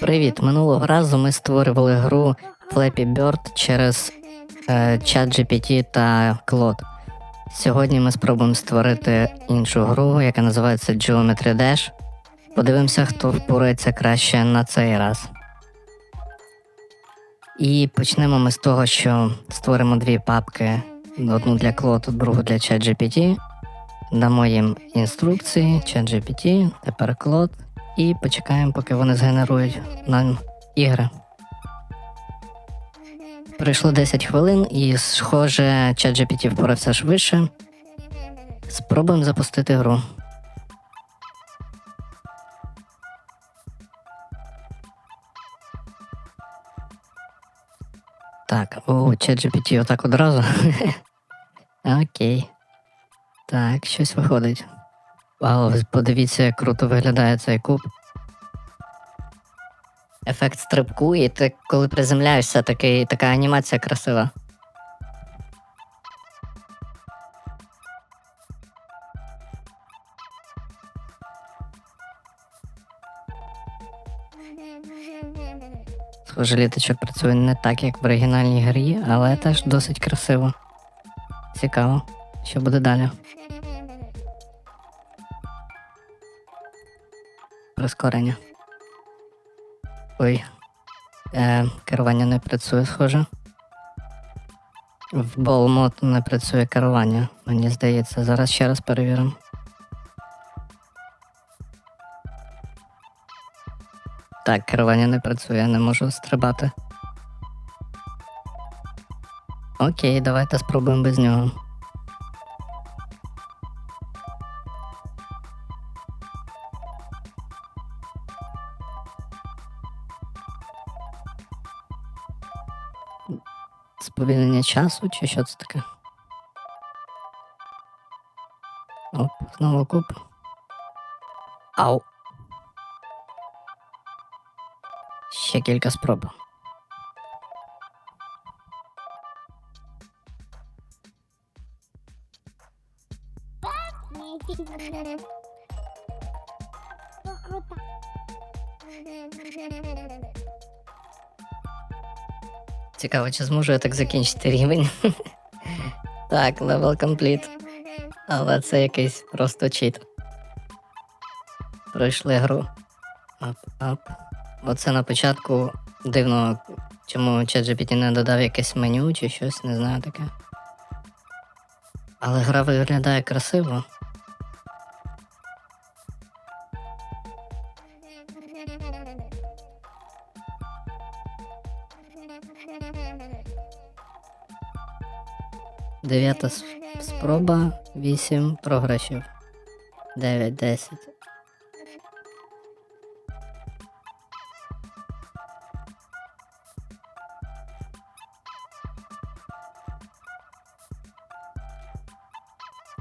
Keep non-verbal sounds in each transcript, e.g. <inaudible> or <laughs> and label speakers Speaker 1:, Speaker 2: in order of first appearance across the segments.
Speaker 1: Привіт! Минулого разу ми створювали гру Flappy Bird через е, ChatGPT та Claude. Сьогодні ми спробуємо створити іншу гру, яка називається Geometry Dash. Подивимося, хто впорається краще на цей раз. І почнемо ми з того, що створимо дві папки: одну для Claude, другу для ChatGPT. Дамо їм інструкції, ChatGPT, тепер Claude, і почекаємо, поки вони згенерують нам ігри. Пройшло 10 хвилин, і, схоже, ChatGPT впорався швидше. Спробуємо запустити гру. Так, о, ChatGPT отак одразу. <laughs> Окей. Так, щось виходить. Вау, подивіться, як круто виглядає цей куб. Ефект стрибку, і ти коли приземляєшся, такий, така анімація красива. Схоже, літачок працює не так, як в оригінальній грі, але теж досить красиво. Цікаво, що буде далі. Прискорення. Ой. Е, керування не працює, схоже. В Mode не працює керування, мені здається. Зараз ще раз перевіримо. Так, керування не працює, я не можу стрибати. Окей, давайте спробуємо без нього. Сповільнення часу чи що це таке? Оп, знову куб. Ау. Ще кілька спроб. Цікаво, чи зможу я так закінчити рівень. <laughs> так, level complete. Але це якийсь просто чит. Пройшли гру. Ап, ап. Оце на початку дивно, чому ChatGPT не додав якесь меню чи щось, не знаю таке. Але гра виглядає красиво. Дев'ята спроба, вісім програшів. Дев'ять, десять.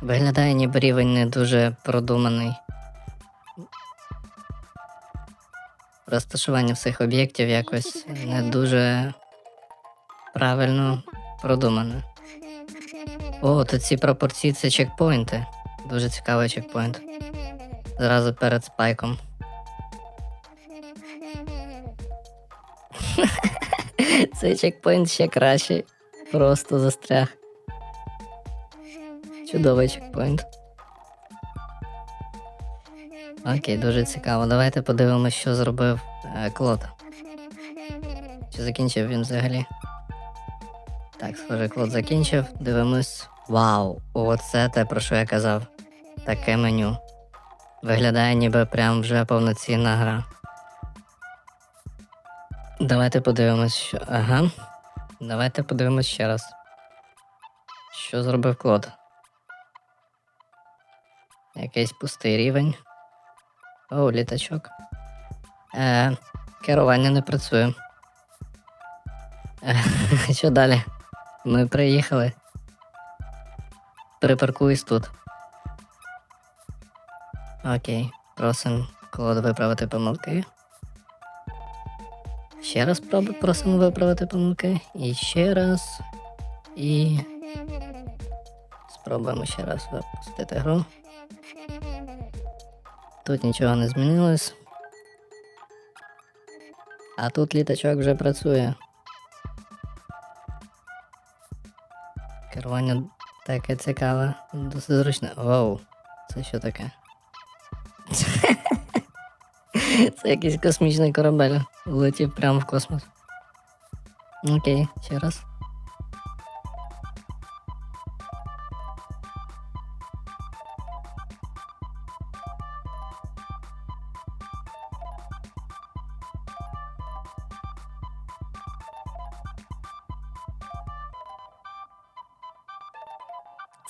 Speaker 1: Виглядає, ніби рівень не дуже продуманий. Розташування всіх об'єктів якось не дуже правильно продумане. О, тут ці пропорції це чекпоінти. Дуже цікавий чекпоінт. Зразу перед спайком. <laughs> Цей чекпоінт ще кращий. Просто застряг. Чудовий чекпоінт. Окей, дуже цікаво. Давайте подивимося, що зробив е, Клод. Чи закінчив він взагалі? Так, схоже, Клод закінчив. Дивимось. Вау! Оце те, про що я казав. Таке меню. Виглядає ніби прям вже повноцінна гра. Давайте подивимось, що. Ага. Давайте подивимось ще раз. Що зробив Клод? Якийсь пустий рівень. О, літачок. Е, керування не працює. Е, <laughs> що далі? Ми приїхали. Припаркуюсь тут. Окей, просимо Клод виправити помилки. Ще раз просимо виправити помилки. І ще раз. І. Спробуємо ще раз запустити гру. Тут нічого не змінилось. А тут літачок вже працює. Керування таке цікаве, досить зручно. Вау, це що таке? <laughs> Це якийсь космічний корабель. Летів прямо в космос. Окей, ще раз.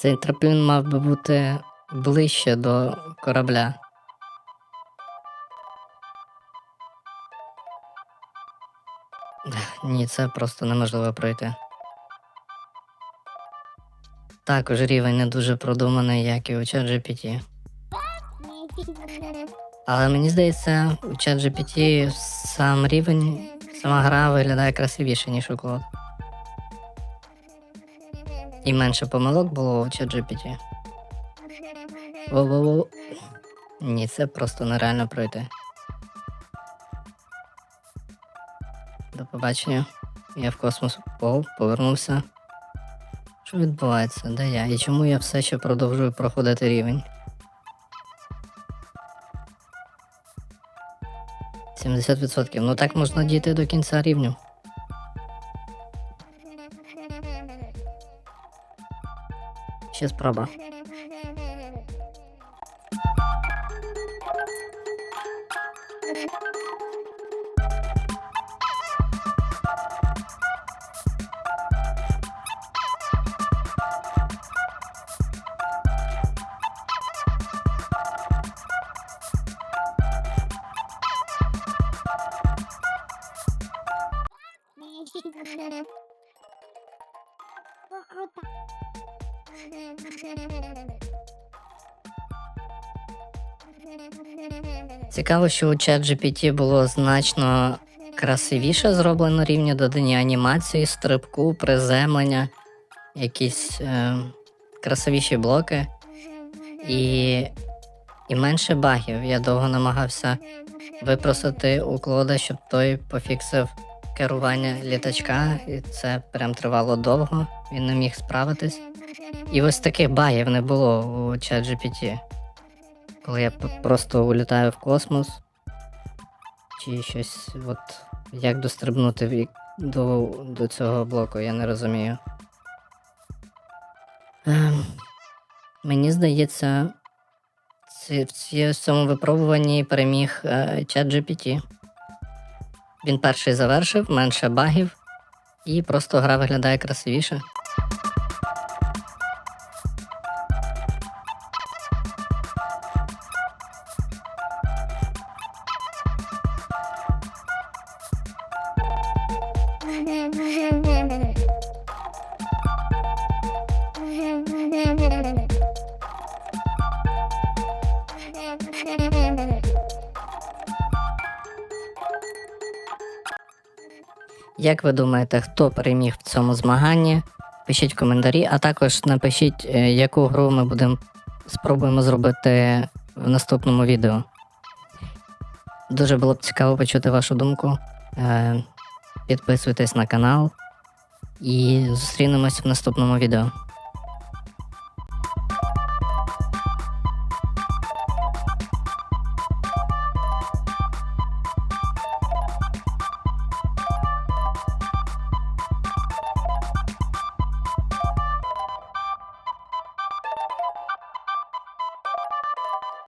Speaker 1: Цей трамплін мав би бути ближче до корабля. Ні, це просто неможливо пройти. Також рівень не дуже продуманий, як і у ChatGPT. Але мені здається, у ChatGPT сам рівень, сама гра виглядає красивіше, ніж у Cloud. І менше помилок було у ChatGPT. Воу-воу-воу. Ні, це просто нереально пройти. До побачення. Я в космос О, повернувся. Що відбувається? Де я? І чому я все ще продовжую проходити рівень? 70%. Ну так можна дійти до кінця рівню. Ще спроба. Цікаво, що у ChatGPT було значно красивіше зроблено рівні додання анімації, стрибку, приземлення, якісь е, красивіші блоки і, і менше багів. Я довго намагався випросити у Клода, щоб той пофіксив керування літачка, і це прям тривало довго, він не міг справитись. І ось таких багів не було у ChatGPT. Коли я просто улітаю в космос, чи щось, от як дострибнути до, до цього блоку, я не розумію. Ем, мені здається, ці, в цьому випробуванні переміг е, ChatGPT. Він перший завершив, менше багів, і просто гра виглядає красивіше. Як ви думаєте, хто переміг в цьому змаганні? Пишіть коментарі, а також напишіть, е, яку гру ми будемо спробуємо зробити в наступному відео. Дуже було б цікаво почути вашу думку. Е, Підписуйтесь на канал і зустрінемось в наступному відео.